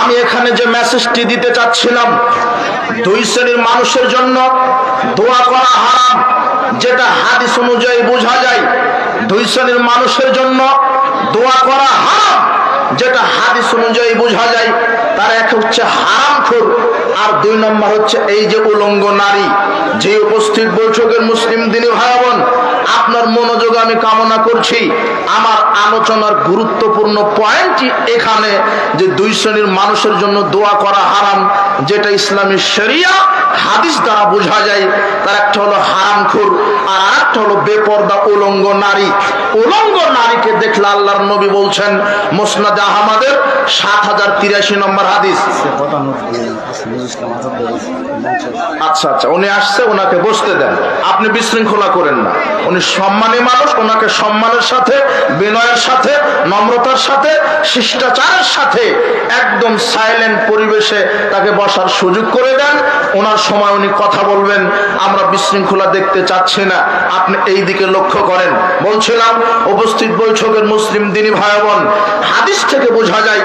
আমি এখানে যে মেসেজটি দিতে চাচ্ছিলাম, দুই শ্রেণির মানুষের জন্য দোয়া করা হারাম, যেটা হাদিস অনুযায়ী বোঝা যায়, দুই শ্রেণির মানুষের জন্য দোয়া করা হারাম, যেটা হাদিস অনুযায়ী বোঝা যায়, তার এক হচ্ছে হারামখোর আর দুই নম্বর হচ্ছে এই যে উলঙ্গ নারী, যে উপস্থিত বৈঠকের মুসলিম দিনী ভাই আমি কামনা করছি। আমার আলোচনার গুরুত্বপূর্ণ পয়েন্টই এখানে যে দুই শ্রেণির মানুষের জন্য দোয়া করা হারাম, যেটা ইসলামী শরিয়া হাদিস দ্বারা বোঝা যায়। তার একটা হলো হারামখোর, আর একটা হলো বেপর্দা উলঙ্গ নারী। উলঙ্গ নারীকে দেখলে আল্লাহর নবী বলছেন, মোসনাদ আহমদের সাত হাজার তিরাশি নম্বর হাদিস। আচ্ছা আচ্ছা। উনি আসছে ওনাকে বসতে দেন। আপনি বিশৃঙ্খলা করেন না। উনি সম্মানী মানুষ ওনাকে সম্মানের সাথে বিনয়ের সাথে নম্রতার সাথে শিষ্টাচারের সাথে একদম সাইলেন্ট পরিবেশে তাকে বসার সুযোগ করে দেন। ওনার সময় উনি কথা বলবেন। আমরা বিশৃঙ্খলা দেখতে চাচ্ছি না। আপনি এই দিকে লক্ষ্য করেন। বলছিলাম উপস্থিত বৈঠকের মুসলিম দিনী ভাই বোন হাদিস থেকে বোঝা যায়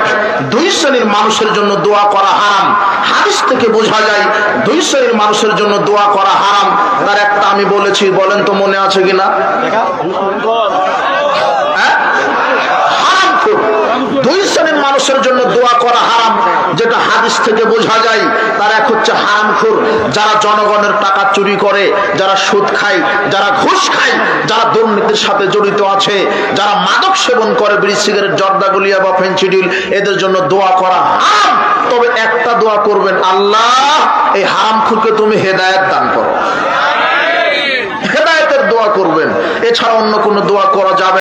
দুই শ্রেণির মানুষের জন্য দোয়া করা হারাম। হাদিস থেকে বোঝা যায়, দুই শ্রেণির মানুষের জন্য দোয়া করা হারাম। তার একটা আমি বলেছি, বলেন তো মনে আছে কিনা? হ্যাঁ? দুই শ্রেণির মানুষের জন্য দোয়া করা হারাম, যেটা হাদিস থেকে বোঝা যায়, তার এক হচ্ছে হারামখোর। যারা জনগণের টাকা চুরি করে, যারা সুদ খায়, যারা ঘুষ খায় দুর্নীতির সাথে জড়িত আছে। যারা মাদক সেবন করে, বিড়ি, সিগারেট, জর্দা, গুলিয়া বা ফেন্সিডিল, এদের জন্য দোয়া করা তবে একটা দোয়া করবেন, আল্লাহ, এই হারাম খুঁকে তুমি হেদায়ত দান করো। হেদায়েতের দোয়া করবেন। এছাড়া অন্য কোনো দোয়া করা যাবে